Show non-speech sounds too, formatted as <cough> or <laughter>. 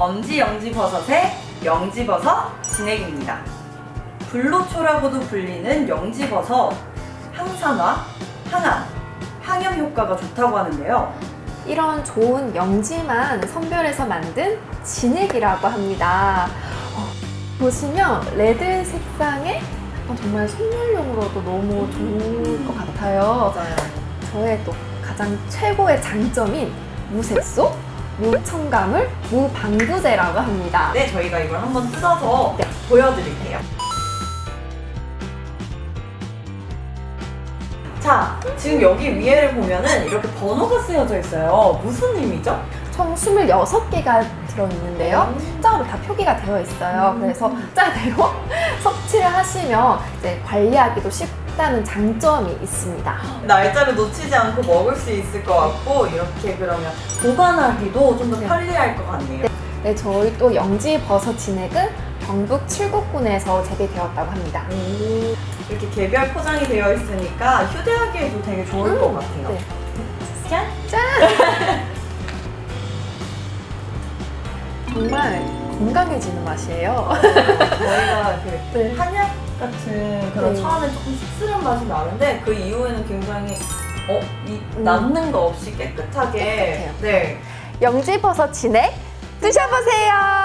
엄지 영지버섯의 영지버섯 진액입니다. 불로초라고도 불리는 영지버섯 항산화, 항암, 항염 효과가 좋다고 하는데요. 이런 좋은 영지만 선별해서 만든 진액이라고 합니다. 어, 보시면 레드 색상의 어, 정말 선물용으로도 너무 좋을 것 같아요. 맞아요. 저의 또 가장 최고의 장점인 무색소, 무첨가물, 무방부제라고 합니다. 네, 저희가 이걸 한번 뜯어서 네. 보여드릴게요. 자, 지금 여기 위에를 보면은 이렇게 번호가 쓰여져 있어요. 무슨 의미죠? 총 26개가 들어있는데요. 숫자로 다 표기가 되어 있어요. 음. 그래서 숫자대로 <laughs> 섭취를 하시면 이제 관리하기도 쉽다는 장점이 있습니다. 날짜를 놓치지 않고 먹을 수 있을 것 같고 이렇게 그러면 보관하기도 좀더 네. 편리할 것 같네요. 네, 저희 또 영지 버섯 진액은 경북 칠곡군에서 재배되었다고 합니다. 오, 이렇게 개별 포장이 되어 있으니까 휴대하기에도 되게 좋을 것 같아요. 네. 정말 건강해지는 맛이에요. 저희가 그 <laughs> 네. 한약 같은 그런 네. 처음에 조금 씁쓸한 맛이 나는데 그 이후에는 굉장히 어, 이 음. 남는 거 없이 깨끗하게 깨끗해요. 네. 영지 버섯 진액 드셔보세요.